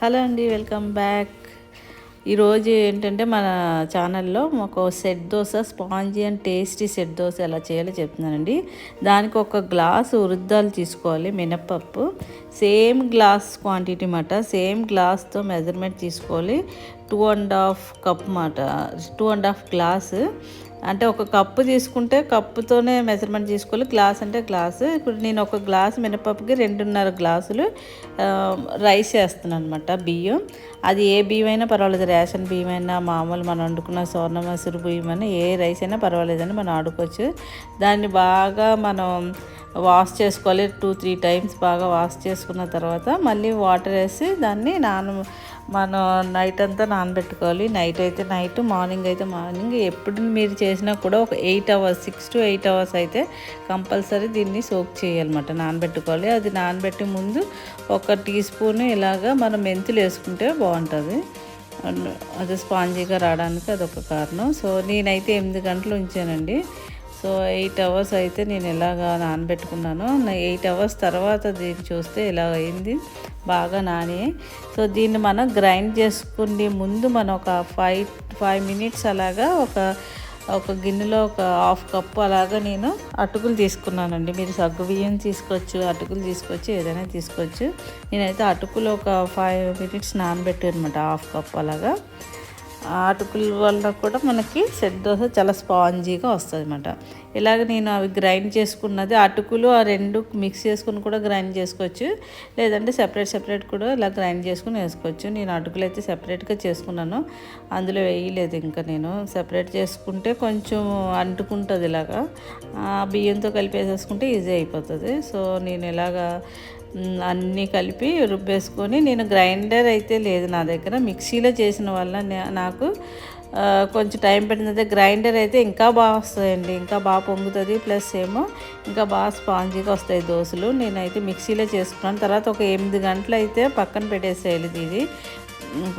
Hello అండి welcome back. ఈరోజు ఏంటంటే మన ఛానల్లో ఒక set dosa spongy and tasty set dosa ఎలా చేయాలో చెప్తున్నానండి. దానికి ఒక గ్లాస్ ఉరుద్దాలు తీసుకోవాలి మినప్పప్పు. సేమ్ గ్లాస్ క్వాంటిటీ మాట సేమ్ గ్లాస్తో మెజర్మెంట్ తీసుకోవాలి. టూ అండ్ హాఫ్ కప్ మాట టూ అండ్ హాఫ్ గ్లాస్ అంటే ఒక కప్పు తీసుకుంటే కప్పుతోనే మెజర్మెంట్ తీసుకోవాలి. గ్లాస్ అంటే గ్లాసు ఇప్పుడు నేను ఒక గ్లాస్ మినపప్పుకి రెండున్నర గ్లాసులు రైస్ వేస్తున్నాను అనమాట బియ్యం. అది ఏ బియ్యం అయినా పర్వాలేదు. రేషన్ బియ్యం అయినా మామూలు మనం వండుకున్న స్వర్ణ మసూరు బియ్యం అయినా ఏ రైస్ అయినా పర్వాలేదని మనం ఆడుకోవచ్చు. దాన్ని బాగా మనం వాష్ చేసుకోవాలి టూ త్రీ టైమ్స్ బాగా వాష్ చేసుకున్న తర్వాత మళ్ళీ వాటర్ వేసి దాన్ని నాన మనం నైట్ అంతా నానబెట్టుకోవాలి. నైట్ అయితే నైట్ మార్నింగ్ అయితే మార్నింగ్. ఎప్పుడు మీరు చేసినా కూడా ఒక eight hours six to eight hours అయితే కంపల్సరీ దీన్ని సోక్ చేయాలన్నమాట నానబెట్టుకోవాలి. అది నానబెట్టే ముందు ఒక టీ స్పూన్ ఇలాగా మనం మెంతులు వేసుకుంటే బాగుంటుంది. అది స్పాంజీగా రావడానికి అదొక కారణం. సో నేనైతే ఎనిమిది గంటలు ఉంచానండి. సో ఎయిట్ అవర్స్ అయితే నేను ఎలాగా నానబెట్టుకున్నాను ఎయిట్ అవర్స్ తర్వాత దీన్ని చూస్తే ఇలా అయింది. బాగా నాని. సో దీన్ని మనం గ్రైండ్ చేసుకునే ముందు మనం ఒక ఫైవ్ ఫైవ్ మినిట్స్ అలాగా ఒక ఒక గిన్నెలో ఒక హాఫ్ కప్పు అలాగా నేను అటుకులు తీసుకున్నానండి. మీరు సగ్గు బియ్యం తీసుకోవచ్చు అటుకులు తీసుకోవచ్చు ఏదైనా తీసుకోవచ్చు. నేనైతే అటుకులు ఒక ఫైవ్ మినిట్స్ నానబెట్టాను అనమాట హాఫ్ కప్ అలాగా. అటుకుల వల్ల కూడా మనకి సెట్ దోశ చాలా స్పాంజీగా వస్తుంది అనమాట ఇలాగ నేను అవి గ్రైండ్ చేసుకున్నది అటుకులు ఆ రెండు మిక్స్ చేసుకుని కూడా గ్రైండ్ చేసుకోవచ్చు. లేదంటే సెపరేట్ సెపరేట్ కూడా ఇలా గ్రైండ్ చేసుకుని వేసుకోవచ్చు. నేను అటుకులు అయితే సెపరేట్గా చేసుకున్నాను. అందులో వేయలేదు ఇంకా నేను. సెపరేట్ చేసుకుంటే కొంచెం అంటుకుంటుంది ఇలాగా. బియ్యంతో కలిపి వేసేసుకుంటే ఈజీ అయిపోతుంది. సో నేను ఇలాగా అన్నీ కలిపి రుబ్బేసుకొని నేను గ్రైండర్ అయితే లేదు నా దగ్గర. మిక్సీలో చేసిన వల్ల నాకు కొంచెం టైం పెట్టినది. గ్రైండర్ అయితే ఇంకా బాగా వస్తాయండి. ఇంకా బాగా పొంగుతుంది ప్లస్ ఏమో ఇంకా బాగా స్పాంజీగా వస్తాయి దోశలు. నేనైతే మిక్సీలో చేసుకున్నాను. తర్వాత ఒక ఎనిమిది గంటలు అయితే పక్కన పెట్టేసేయాలి ఇది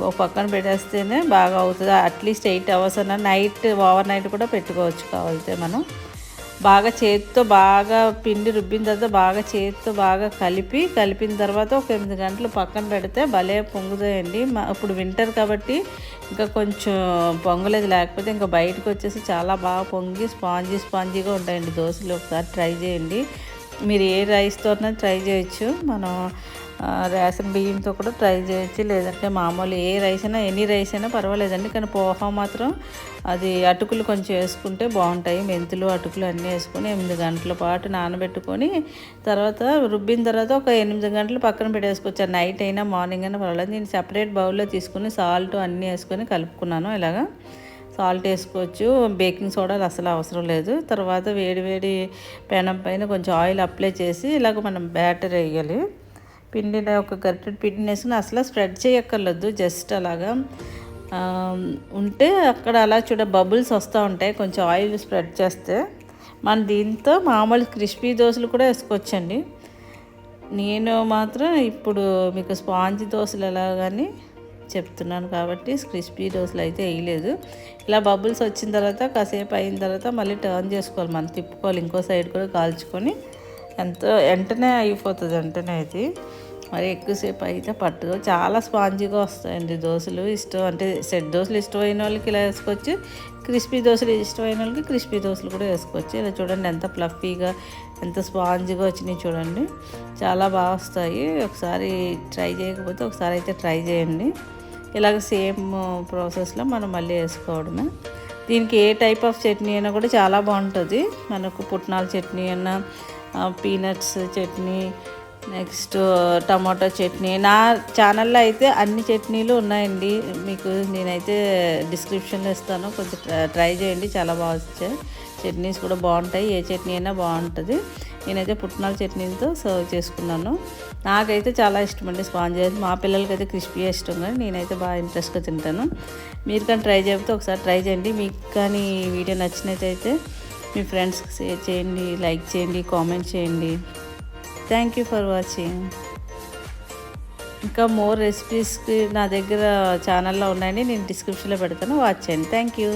ఒక పక్కన పెట్టేస్తేనే బాగా అవుతుంది. అట్లీస్ట్ ఎయిట్ అవర్స్ అన్న నైట్ ఓవర్ నైట్ కూడా పెట్టుకోవచ్చు కావాలితే మనం. బాగా చేతితో బాగా పిండి రుబ్బిన తర్వాత బాగా చేతితో బాగా కలిపి కలిపిన తర్వాత ఒక ఎనిమిది గంటలు పక్కన పెడితే భలే పొంగుతాయండి. ఇప్పుడు వింటర్ కాబట్టి ఇంకా కొంచెం పొంగలేదు లేకపోతే ఇంకా బయటకు వచ్చేసి చాలా బాగా పొంగి స్పాంజీ స్పాంజీగా ఉంటాయండి దోశలు. ఒకసారి ట్రై చేయండి. మీరు ఏ రైస్తో ట్రై చేయొచ్చు. మనం రేషన్ బియ్యంతో కూడా ట్రై చేయొచ్చు. లేదంటే మామూలు ఏ రైస్ అయినా ఎనీ రైస్ అయినా పర్వాలేదండి. కానీ పోహా మాత్రం అది అటుకులు కొంచెం వేసుకుంటే బాగుంటాయి. మెంతులు అటుకులు అన్నీ వేసుకొని ఎనిమిది గంటల పాటు నానబెట్టుకొని తర్వాత రుబ్బిన తర్వాత ఒక ఎనిమిది గంటలు పక్కన పెట్టేసుకోవచ్చు. నైట్ అయినా మార్నింగ్ అయినా పర్వాలేదు. నేను సపరేట్ బౌల్లో తీసుకుని సాల్ట్ అన్నీ వేసుకొని కలుపుకున్నాను. ఇలాగా సాల్ట్ వేసుకోవచ్చు. బేకింగ్ సోడాలు అసలు అవసరం లేదు. తర్వాత వేడి వేడి పెనం పైన కొంచెం ఆయిల్ అప్లై చేసి ఇలాగ మనం బ్యాటర్ వేయాలి. పిండిని ఒక గరిటెడ్ పిండిని వేసుకుని అసలు స్ప్రెడ్ చేయక్కర్లేదు. జస్ట్ అలాగా ఉంటే అక్కడ అలా చూడ బబుల్స్ వస్తూ ఉంటాయి. కొంచెం ఆయిల్ స్ప్రెడ్ చేస్తే మన దీంతో మామూలు క్రిస్పీ దోశలు కూడా వేసుకోవచ్చండి. నేను మాత్రం ఇప్పుడు మీకు స్పాంజ్ దోశలు ఎలా కానీ చెప్తున్నాను కాబట్టి క్రిస్పీ దోశలు అయితే వేయలేదు. ఇలా బబుల్స్ వచ్చిన తర్వాత కాసేపు అయిన తర్వాత మళ్ళీ టర్న్ చేసుకోవాలి. మనం తిప్పుకోవాలి. ఇంకో సైడ్ కూడా కాల్చుకొని ఎంతో వెంటనే అయిపోతుంది. వెంటనే అది మరి ఎక్కువసేపు అయితే పట్టుకో చాలా స్పాంజీగా వస్తాయండి దోశలు ఇష్టం అంటే సెట్ దోశలు ఇష్టమైన వాళ్ళకి ఇలా వేసుకోవచ్చు. క్రిస్పీ దోశలు ఇష్టమైన వాళ్ళకి క్రిస్పీ దోశలు కూడా వేసుకోవచ్చు. ఇలా చూడండి ఎంత ఫ్లఫీగా ఎంత స్పాంజ్గా వచ్చినాయి చూడండి. చాలా బాగా వస్తాయి. ఒకసారి ట్రై చేయకపోతే ఒకసారి అయితే ట్రై చేయండి. ఇలాగ సేమ్ ప్రాసెస్లో మనం మళ్ళీ వేసుకోవడమే. దీనికి ఏ టైప్ ఆఫ్ చట్నీ అయినా కూడా చాలా బాగుంటుంది. మనకు పుట్నాల చట్నీ అయినా peanuts chutney next tomato chutney. నా ఛానల్లో అయితే అన్ని చట్నీలు ఉన్నాయండి. మీకు నేనైతే డిస్క్రిప్షన్లో ఇస్తాను. కొంచెం ట్రై చేయండి. చాలా బాగా వచ్చాయి. చట్నీస్ కూడా బాగుంటాయి. ఏ చట్నీ అయినా బాగుంటుంది. నేనైతే పుట్నాల చట్నీలతో సర్వ్ చేసుకున్నాను. నాకైతే చాలా ఇష్టం అండి స్పాంజ్ మా పిల్లలకి అయితే క్రిస్పీగా ఇష్టం కానీ నేనైతే బాగా ఇంట్రెస్ట్గా తింటాను. మీరు కానీ ట్రై చేయకపోతే ఒకసారి ట్రై చేయండి. మీకు కానీ వీడియో నచ్చినట్టయితే మీ ఫ్రెండ్స్కి షేర్ చేయండి లైక్ చేయండి కామెంట్ చేయండి. థ్యాంక్ యూ ఫర్ వాచింగ్ ఇంకా మోర్ రెసిపీస్కి నా దగ్గర ఛానల్లో ఉన్నాయని నేను డిస్క్రిప్షన్లో పెడతాను. వాచ్ చేయండి. Thank you